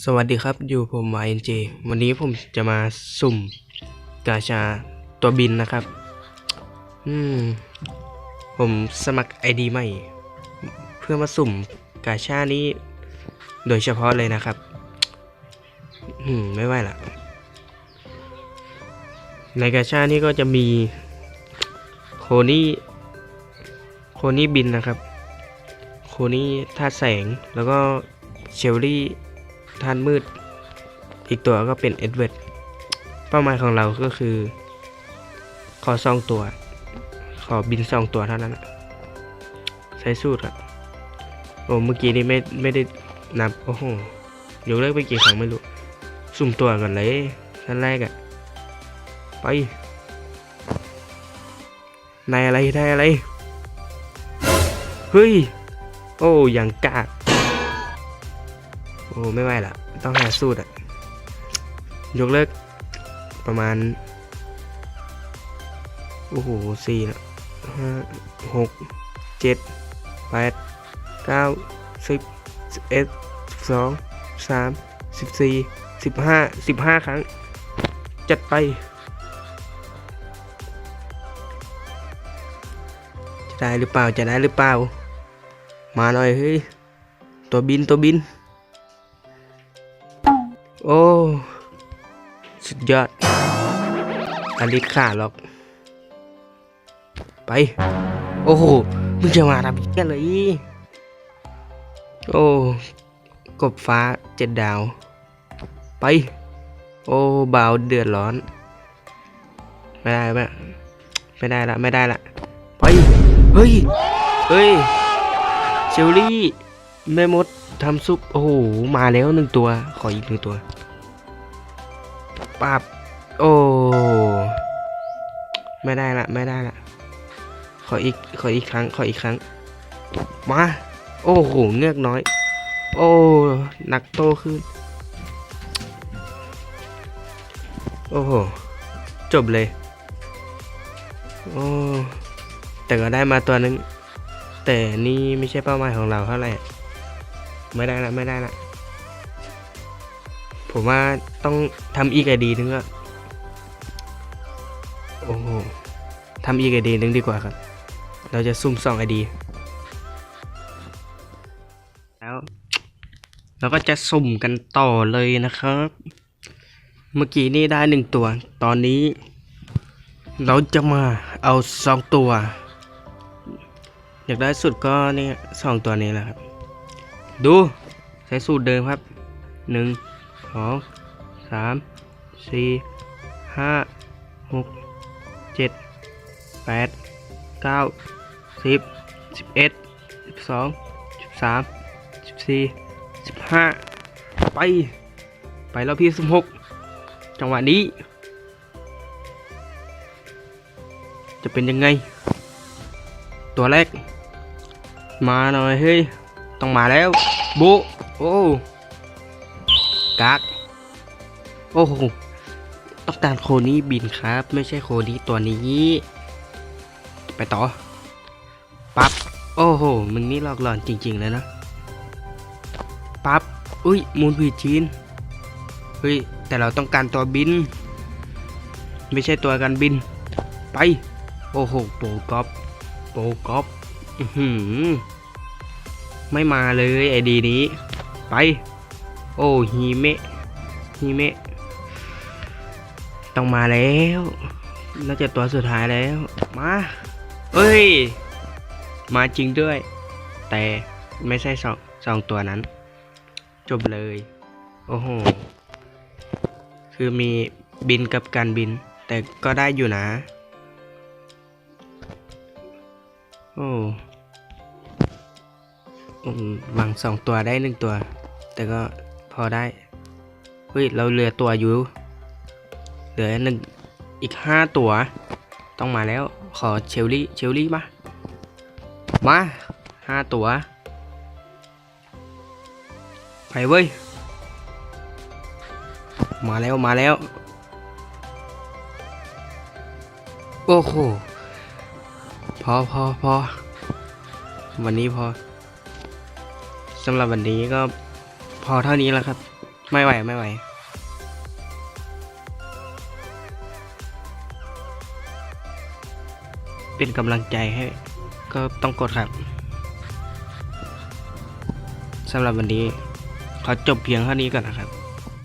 สวัสดีครับอยู่ผม YNJ วันนี้ผมจะมาสุ่มกาชาตัวบินนะครับ อืม ผมสมัคร ID ใหม่ เพื่อมาสุ่มกาชานี้ โดยเฉพาะเลยนะครับ อืม ไม่ไหวละในกาชานี้ก็จะมีโคนี่โคนี่บินนะครับ โคนี่ธาตุแสงแล้วก็เชลลี่ ธาตุมืด อีกตัวก็เป็นเอ็ดเวิร์ดเป้าหมายของเราก็คือ ขอสองตัว ขอบินสองตัวเท่านั้นใช้สูตรอะโอ้เมื่อกี้นี้ไม่ไม่ได้นับโอ้โหยกเลิกไปกี่ครั้งไม่รู้ สุ่มตัวก่อนเลยท่านแรกอะไปนายอะไรนายอะไร เฮ้ย โอ้ยังกาก โอ้ไม่ไหวละต้องหาสูตรอะยกเลิกประมาณ โอ้โหสี่ละห้าหกเจ็ดแปดเก้าสิบสิบเอ็ดสิบสองสามสิบสี่สิบห้าสิบห้าครั้ง จัดไป จะได้หรือเปล่าจะได้หรือเปล่า มาหน่อยเฮ้ย ตัวบินตัวบิน โอ้ สุดยอดอลิสขาหรอก ไป โอ้โหมึงจะมาทำเพี้ยเลยโอ้ กบฟ้าเจ็ดดาว ไป โอ้บาวเดือดร้อน ไม่ได้ไม่ไม่ได้ละไม่ได้ละไป เฮ้ย เฮ้ยเชลลี่แม่มด ทำซุป โอ้โห มาแล้วหนึ่งตัว ขออีกหนึ่งตัวปับโอ้ ไม่ได้ละไม่ได้ละ ขออีก ขออีกครั้ง ขออีกครั้ง มา โอ้โห เงือกน้อย โอ้ หนักโตขึ้น โอ้โห จบเลย โอ้ แต่ก็ได้มาตัวหนึง แต่นี่ไม่ใช่เป้าหมายของเราเท่าไหร่ ไม่ได้ละไม่ได้ละผมว่าต้องทำอีกไอดีนึงอะโอ้โหทำอีกไอดีนึงดีกว่าครับ เราจะซุ่มสองไอดี แล้วเราก็จะสุ่มกันต่อเลยนะครับ เมื่อกี้นี่ได้หนึ่งตัว ตอนนี้ เราจะมาเอาสองตัว อยากได้สุดก็เนี่ยสองตัวนี้แหละครับ ดูใช้สูตรเดิมครับหนึ่งสองสามสี่ห้าหกเจ็ดแปดเก้าสิบสิบเอ็ดสองสิบสามสิบสี่สิบห้าไป ไปแล้วพี่สิบหกจังหวะนี้ จะเป็นยังไง ตัวแรก มาหน่อยเฮ้ย ต้องมาแล้วบุโอ้กากโอ้โหต้องการโคนี้บินครับ ไม่ใช่โคนี้ตัวนี้ ไปต่อปั๊บโอ้โหมึงนี่หลอกหลอนจริง ๆ เลยนะปั๊บอุ้ยมูลผีจีนเฮ้ยแต่เราต้องการตัวบิน ไม่ใช่ตัวการบิน ไป โอ้โหโปรกอปโปรกอปอื้อหือ ไม่มาเลยไอดีนี้ ไป โอ้ฮีเมะฮีเมะต้องมาแล้ว น่าจะตัวสุดท้ายแล้ว มาเอ้ย มาจริงด้วย แต่ไม่ใช่สองสองตัวนั้น จบเลย โอ้โห คือมีบินกับการบิน แต่ก็ได้อยู่นะ โอ้ อืมวางสองตัวได้หนึ่งตัว แต่ก็พอได้เฮ้ยเราเหลือตัวอยู่เหลือหนึ่งอีกห้าตัว ต้องมาแล้วขอเชลลี่เชลลี่มามาห้าตัวไปเว้ย มาแล้วมาแล้ว โอ้โห พอพอพอวันนี้พอ สำหรับวันนี้ก็พอเท่านี้แล้วครับ ไม่ไหวไม่ไหวเป็นกำลังใจให้ ก็ต้องกดครับสำหรับวันนี้ ขอจบเพียงเท่านี้ก่อนนะครับ